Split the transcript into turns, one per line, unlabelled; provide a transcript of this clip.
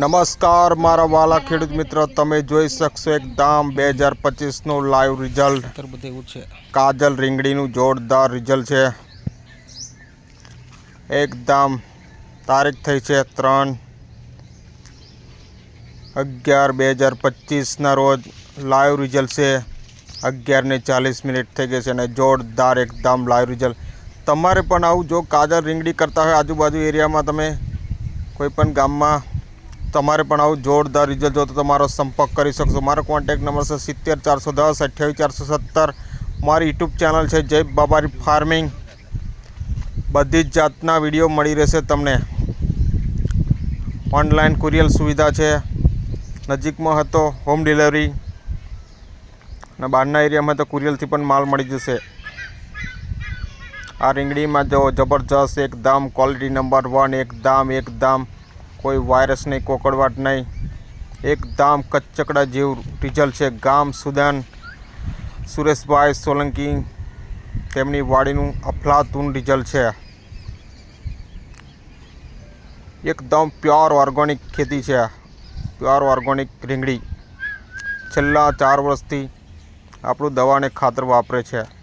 નમસ્કાર મારા વાલા ખેડૂત મિત્રો તમે જોઈ શકશો એકદમ બે હજાર પચીસનું લાઈવ રિઝલ્ટ કાજલ રીંગડીનું જોરદાર રિઝલ્ટ છે. એકદમ તારીખ થઈ છે ત્રણ અગિયાર બે હજાર પચીસના રોજ લાઈવ રિઝલ્ટ છે. અગિયારને ચાલીસ મિનિટ થઈ ગઈ છે અને જોરદાર એકદમ લાઈવ રિઝલ્ટ તમારે પણ આવું જો કાજલ રીંગડી કરતા હોય આજુબાજુ એરિયામાં તમે કોઈપણ ગામમાં તમારે પણ આવું જોરદાર રિઝલ્ટ જો તો તમારો સંપર્ક કરી શકશો. મારો કોન્ટેક્ટ નંબર છે સિત્તેર ચારસો દસ, અઠ્યાવીસ ચારસો સત્તર. મારી યુટ્યુબ ચેનલ છે જય બાબારી ફાર્મિંગ બધી જ જાતના વીડિયો મળી રહેશે તમને. ઓનલાઈન કુરિયર સુવિધા છે. નજીકમાં હતો હોમ ડિલિવરી અને બહારના એરિયામાં તો કુરિયરથી પણ માલ મળી જશે. આ રીંગણીમાં જો જબરજસ્ત એકદમ ક્વોલિટી નંબર વન એકદમ એકદમ કોઈ વાયરસ નહીં કોકડવાટ નહીં. એકદમ કચ્ચકડા જેવું રિઝલ્ટ છે. ગામ સુદાન, સુરેશભાઈ સોલંકી તેમની વાડીનું અફલાતુન રિઝલ્ટ છે. એકદમ પ્યોર ઓર્ગોનિક ખેતી છે. પ્યોર ઓર્ગોનિક રીંગણી. છેલ્લા ચાર વર્ષથી આપણું દવાને ખાતર વાપરે છે.